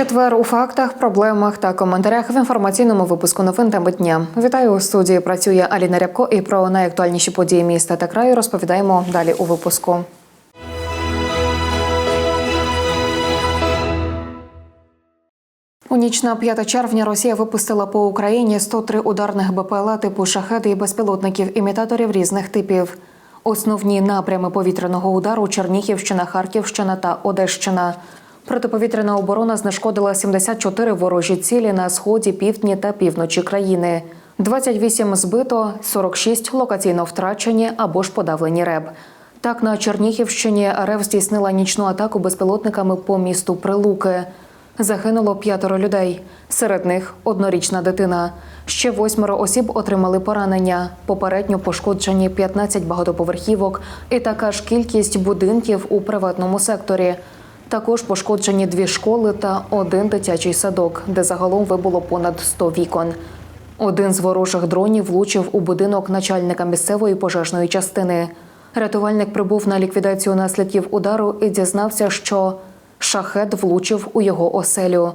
Четвер у фактах, проблемах та коментарях в інформаційному випуску новин теми дня. Вітаю у студії. Працює Аліна Рябко і про найактуальніші події міста та краю розповідаємо далі у випуску. У ніч на 5 червня Росія випустила по Україні 103 ударних БПЛА типу шахет і безпілотників імітаторів різних типів. Основні напрями повітряного удару Чернігівщина, Харківщина та Одещина. Протиповітряна оборона знешкодила 74 ворожі цілі на сході, півдні та півночі країни. 28 збито, 46 локаційно втрачені або ж подавлені РЕБ. Так, на Чернігівщині РФ здійснила нічну атаку безпілотниками по місту Прилуки. Загинуло п'ятеро людей. Серед них однорічна дитина. Ще восьмеро осіб отримали поранення. Попередньо пошкоджені 15 багатоповерхівок і така ж кількість будинків у приватному секторі. Також пошкоджені дві школи та один дитячий садок, де загалом вибуло понад 100 вікон. Один з ворожих дронів влучив у будинок начальника місцевої пожежної частини. Рятувальник прибув на ліквідацію наслідків удару і дізнався, що шахет влучив у його оселю.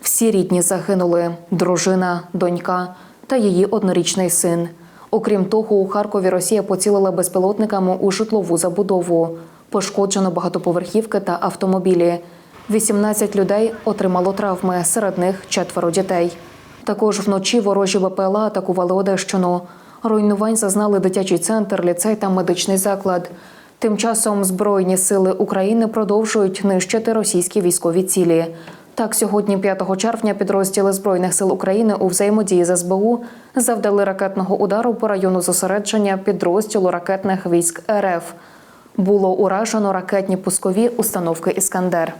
Всі рідні загинули: дружина, донька та її однорічний син. Окрім того, у Харкові Росія поцілила безпілотниками у житлову забудову. Пошкоджено багатоповерхівки та автомобілі. 18 людей отримало травми, серед них четверо дітей. Також вночі ворожі БПЛА атакували Одещину. Руйнувань зазнали дитячий центр, ліцей та медичний заклад. Тим часом Збройні сили України продовжують нищити російські військові цілі. Так, сьогодні, 5 червня, підрозділи Збройних сил України у взаємодії з СБУ завдали ракетного удару по району зосередження підрозділу ракетних військ РФ. Було уражено ракетні пускові установки Іскандер.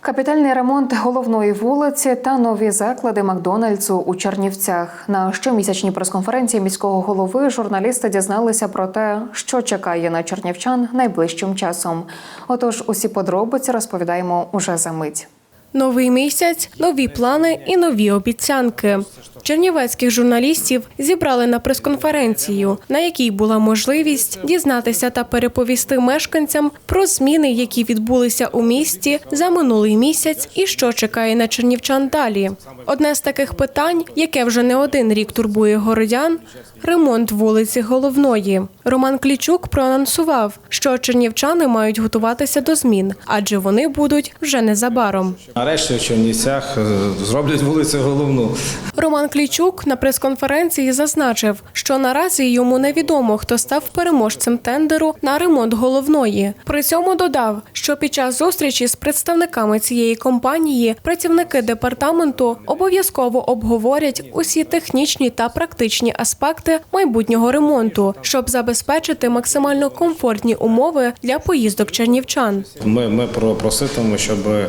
Капітальний ремонт головної вулиці та нові заклади Макдональдсу у Чернівцях. На щомісячній прес-конференції міського голови журналісти дізналися про те, що чекає на чернівчан найближчим часом. Отож, усі подробиці розповідаємо уже за мить. Новий місяць, нові плани і нові обіцянки. Чернівецьких журналістів зібрали на прес-конференцію, на якій була можливість дізнатися та переповісти мешканцям про зміни, які відбулися у місті за минулий місяць, і що чекає на чернівчан далі. Одне з таких питань, яке вже не один рік турбує городян ремонт вулиці головної. Роман Клічук проанонсував, що чернівчани мають готуватися до змін, адже вони будуть вже незабаром. Нарешті в Чернівцях е, зроблять вулицю головну. Роман Клічук на прес-конференції зазначив, що наразі йому невідомо, хто став переможцем тендеру на ремонт головної. При цьому додав, що під час зустрічі з представниками цієї компанії працівники департаменту обов'язково обговорять усі технічні та практичні аспекти майбутнього ремонту, щоб забезпечити максимально комфортні умови для поїздок чернівчан. Ми, ми про- проситимемо, щоб е,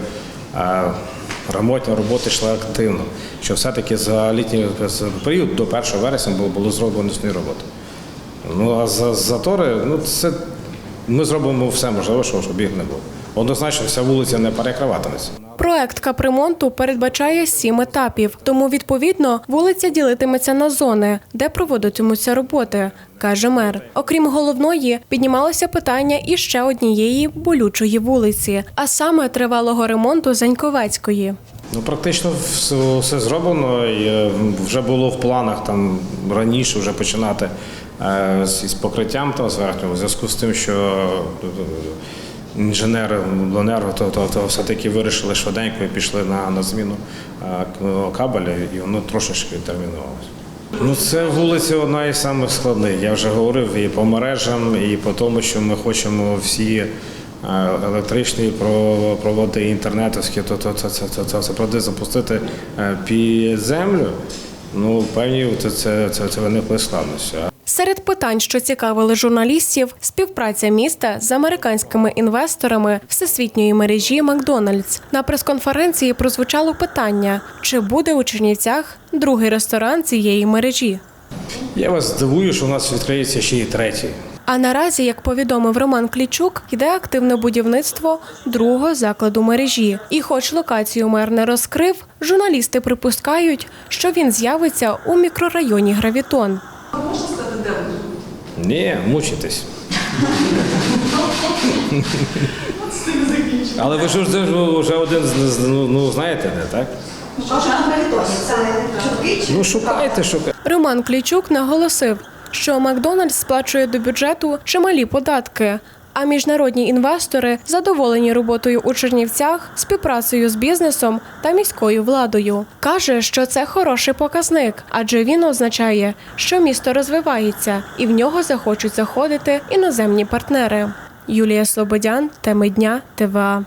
ремонтні роботи йшли активно, що все-таки за літній період до 1 вересня було, було зроблено свої роботи. Ну а за затори, ну це ми зробимо все можливе, щоб їх не було. Однозначно, вся вулиця не перекриватиметься. Проект капремонту передбачає сім етапів, тому відповідно вулиця ділитиметься на зони, де проводитимуться роботи, каже мер. Окрім головної, піднімалося питання і ще однієї болючої вулиці, а саме тривалого ремонту Заньковецької. Ну, практично все, зроблено. Е, вже було в планах там раніше вже починати е, з, з покриттям там зверхнього, в зв'язку з тим, що е, інженери Ленерго то, то, то все-таки вирішили швиденько і пішли на, на зміну е, кабеля, і воно трошечки термінувалося. Ну, це вулиця одна із самих складних. Я вже говорив і по мережам, і по тому, що ми хочемо всі е, електричні проводи інтернетовські, то, це, це, це, це, це проводи запустити е, під землю. Ну, певні це, це, це, це виникли складності. Серед питань, що цікавили журналістів, співпраця міста з американськими інвесторами всесвітньої мережі Макдональдс. На прес-конференції прозвучало питання, чи буде у Чернівцях другий ресторан цієї мережі. Я вас здивую, що у нас відкриється ще і третій. А наразі, як повідомив Роман Клічук, йде активне будівництво другого закладу мережі. І, хоч локацію мер не розкрив, журналісти припускають, що він з'явиться у мікрорайоні Гравітон. Ні, мучитесь. Але ви ж вже, вже один з з- ну, ну знаєте, не так? Ну шукайте, шукайте. Роман Клічук наголосив, що Макдональдс сплачує до бюджету чималі податки. А міжнародні інвестори задоволені роботою у Чернівцях, співпрацею з бізнесом та міською владою. Каже, що це хороший показник, адже він означає, що місто розвивається і в нього захочуть заходити іноземні партнери. Юлія Слободян, теми дня, ТВА.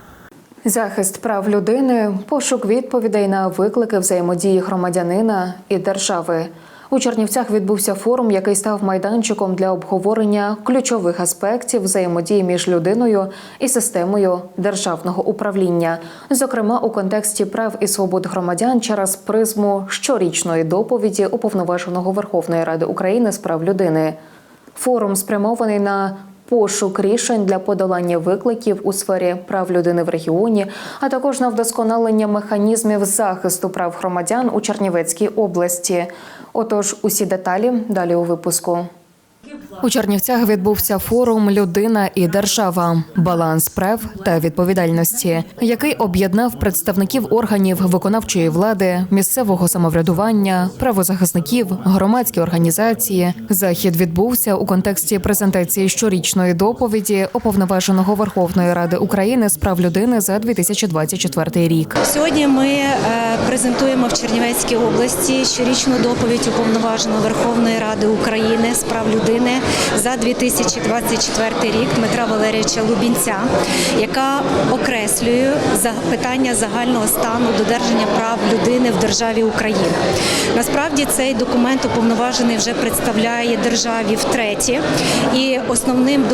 Захист прав людини, пошук відповідей на виклики взаємодії громадянина і держави. У Чернівцях відбувся форум, який став майданчиком для обговорення ключових аспектів взаємодії між людиною і системою державного управління, зокрема у контексті прав і свобод громадян через призму щорічної доповіді уповноваженого Верховної Ради України з прав людини. Форум спрямований на пошук рішень для подолання викликів у сфері прав людини в регіоні, а також на вдосконалення механізмів захисту прав громадян у Чернівецькій області. Отож, усі деталі далі у випуску. У Чернівцях відбувся форум Людина і держава, баланс прав та відповідальності, який об'єднав представників органів виконавчої влади, місцевого самоврядування, правозахисників, громадські організації. Захід відбувся у контексті презентації щорічної доповіді уповноваженого Верховної Ради України з прав людини за 2024 рік. Сьогодні ми е, презентуємо в Чернівецькій області щорічну доповідь уповноваженого Верховної Ради України з прав людини за 2024 рік Дмитра Валерійовича Лубінця, яка окреслює питання загального стану додержання прав людини в державі Україна. Насправді цей документ уповноважений вже представляє державі втретє, і основним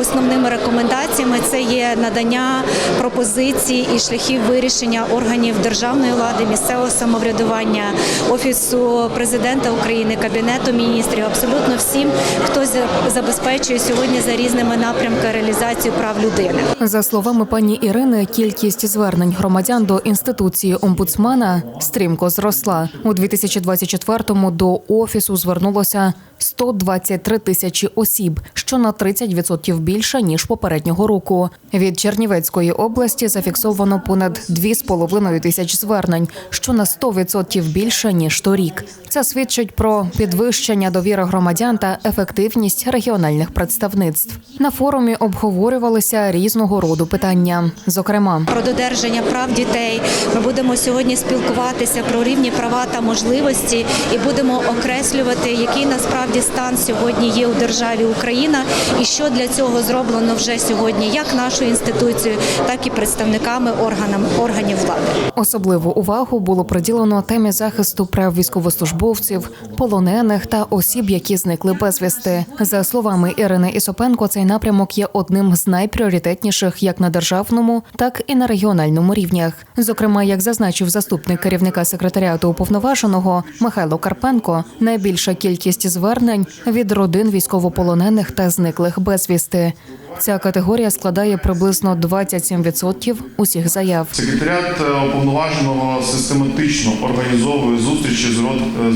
основними рекомендаціями це є надання пропозицій і шляхів вирішення органів державної влади, місцевого самоврядування, офісу президента України, кабінету міністрів, абсолютно всім, хто за- забезпечує сьогодні за різними напрямками реалізацію прав людини. За словами пані Ірини, кількість звернень громадян до інституції омбудсмана стрімко зросла. У 2024-му до офісу звернулося 123 тисячі осіб, що на 30% більше ніж попереднього року. Від Чернівецької області зафіксовано понад 2,5 тисяч звернень, що на 100% більше ніж торік. Це свідчить про підвищення довіри громадян та ефективність регіональних представництв. На форумі обговорювалися різного роду питання. Зокрема, про додержання прав дітей. Ми будемо сьогодні спілкуватися про рівні права та можливості і будемо окреслювати, який насправді стан сьогодні є у державі Україна, і що для цього зроблено вже сьогодні, як нашою інституцією, так і представниками органам органів влади. особливу увагу було приділено темі захисту прав військовослужбовців, полонених та осіб, які зникли безвісти. За словами Ірини Ісопенко, цей напрямок є одним з найпріоритетніших як на державному, так і на регіональному рівнях. Зокрема, як зазначив заступник керівника секретаріату уповноваженого Михайло Карпенко, найбільша кількість звернень від родин військовополонених та зниклих безвісти. Ця категорія складає приблизно 27% усіх заяв. Секретаріат е, уповноваженого систематично організовує зустрічі е, з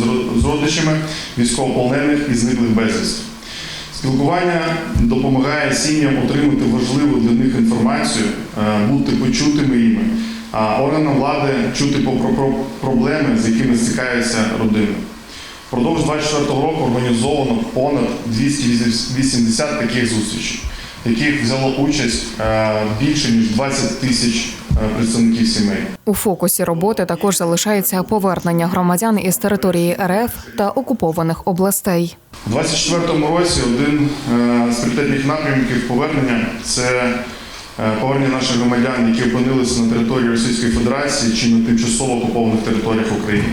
ро- з родичами військовополонених і зниклих безвісти. Спілкування допомагає сім'ям отримати важливу для них інформацію, е, бути почутими іми, а органам влади чути про проблеми, з якими стикаються родини. Впродовж 24 року організовано понад 280 таких зустрічей, в яких взяло участь е, більше ніж 20 тисяч е, представників сімей. У фокусі роботи також залишається повернення громадян із території РФ та окупованих областей. У 24 році один е, з пріоритетних напрямків повернення це повернення наших громадян, які опинилися на території Російської Федерації чи на тимчасово окупованих територіях України.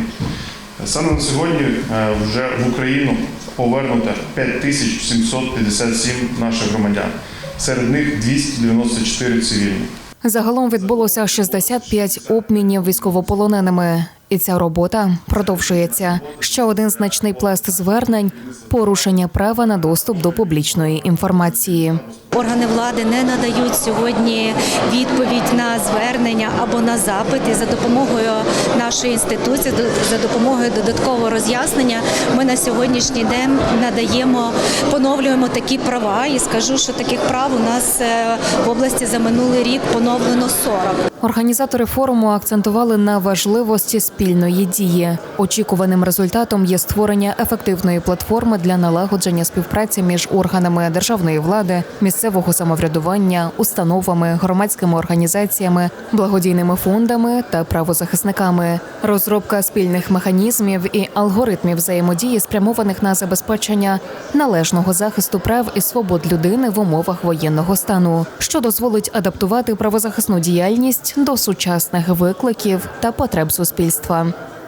Саме на сьогодні е, вже в Україну повернуто 5757 наших громадян. Серед них 294 цивільні. Загалом відбулося 65 обмінів військовополоненими. І ця робота продовжується. Ще один значний пласт звернень порушення права на доступ до публічної інформації. Органи влади не надають сьогодні відповідь на звернення або на запит. За допомогою нашої інституції, за допомогою додаткового роз'яснення, ми на сьогоднішній день надаємо, поновлюємо такі права. І скажу, що таких прав у нас е, в області за минулий рік поновлено 40. Організатори форуму акцентували на важливості спільної дії. Очікуваним результатом є створення ефективної платформи для налагодження співпраці між органами державної влади, місцевого самоврядування, установами, громадськими організаціями, благодійними фондами та правозахисниками. Розробка спільних механізмів і алгоритмів взаємодії, спрямованих на забезпечення належного захисту прав і свобод людини в умовах воєнного стану, що дозволить адаптувати правозахисну діяльність до сучасних викликів та потреб суспільства.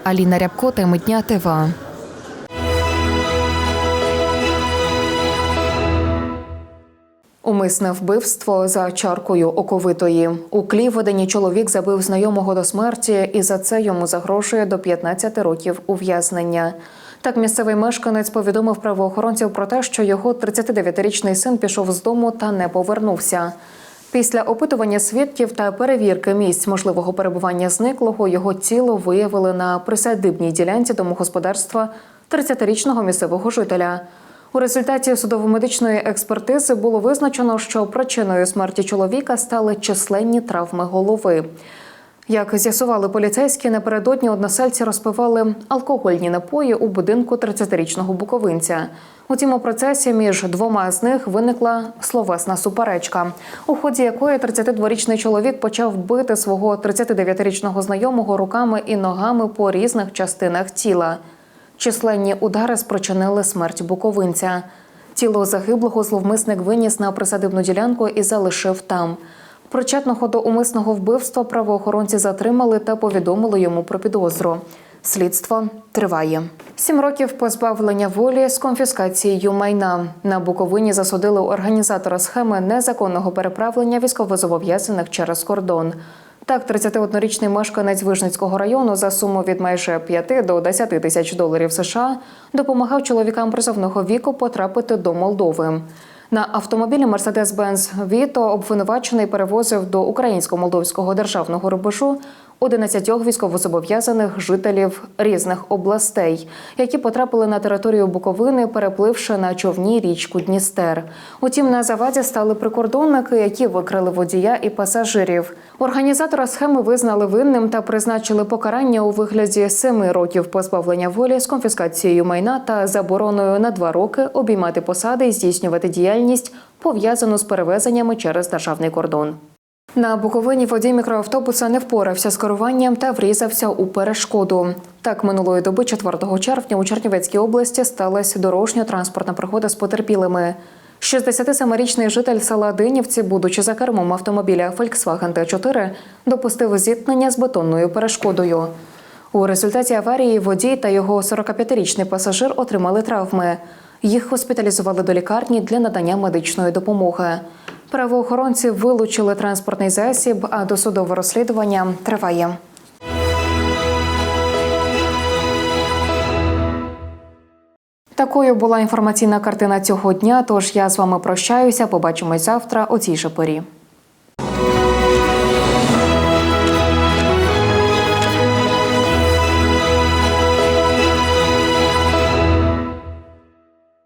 Аліна Рябко, теми дня ТВА. Умисне вбивство за чаркою оковитої. У Кліводені чоловік забив знайомого до смерті, і за це йому загрожує до 15 років ув'язнення. Так місцевий мешканець повідомив правоохоронців про те, що його 39-річний син пішов з дому та не повернувся. Після опитування свідків та перевірки місць можливого перебування зниклого його тіло виявили на присадибній ділянці домогосподарства 30-річного місцевого жителя. У результаті судово-медичної експертизи було визначено, що причиною смерті чоловіка стали численні травми голови. Як з'ясували поліцейські, напередодні односельці розпивали алкогольні напої у будинку 30-річного буковинця. У процесі між двома з них виникла словесна суперечка, у ході якої 32-річний чоловік почав бити свого 39-річного знайомого руками і ногами по різних частинах тіла. Численні удари спричинили смерть буковинця. Тіло загиблого зловмисник виніс на присадибну ділянку і залишив там. Причетного до умисного вбивства правоохоронці затримали та повідомили йому про підозру. Слідство триває. Сім років позбавлення волі з конфіскацією майна на Буковині засудили організатора схеми незаконного переправлення військовозобов'язаних через кордон. Так, 31-річний мешканець Вижницького району за суму від майже 5 до 10 тисяч доларів США допомагав чоловікам призовного віку потрапити до Молдови. На автомобілі Mercedes-Benz Vito обвинувачений перевозив до українсько-молдовського державного рубежу 11 військовозобов'язаних жителів різних областей, які потрапили на територію Буковини, перепливши на човні річку Дністер. Утім, на заваді стали прикордонники, які викрили водія і пасажирів. Організатора схеми визнали винним та призначили покарання у вигляді семи років позбавлення волі з конфіскацією майна та забороною на два роки обіймати посади і здійснювати діяльність пов'язану з перевезеннями через державний кордон. На Буковині водій мікроавтобуса не впорався з керуванням та врізався у перешкоду. Так, минулої доби, 4 червня, у Чернівецькій області сталася дорожньо-транспортна пригода з потерпілими. 67-річний житель села Динівці, будучи за кермом автомобіля Volkswagen T4, допустив зіткнення з бетонною перешкодою. У результаті аварії водій та його 45-річний пасажир отримали травми. Їх госпіталізували до лікарні для надання медичної допомоги. Правоохоронці вилучили транспортний засіб, а досудове розслідування триває. Такою була інформаційна картина цього дня. Тож я з вами прощаюся. Побачимось завтра о цій же порі.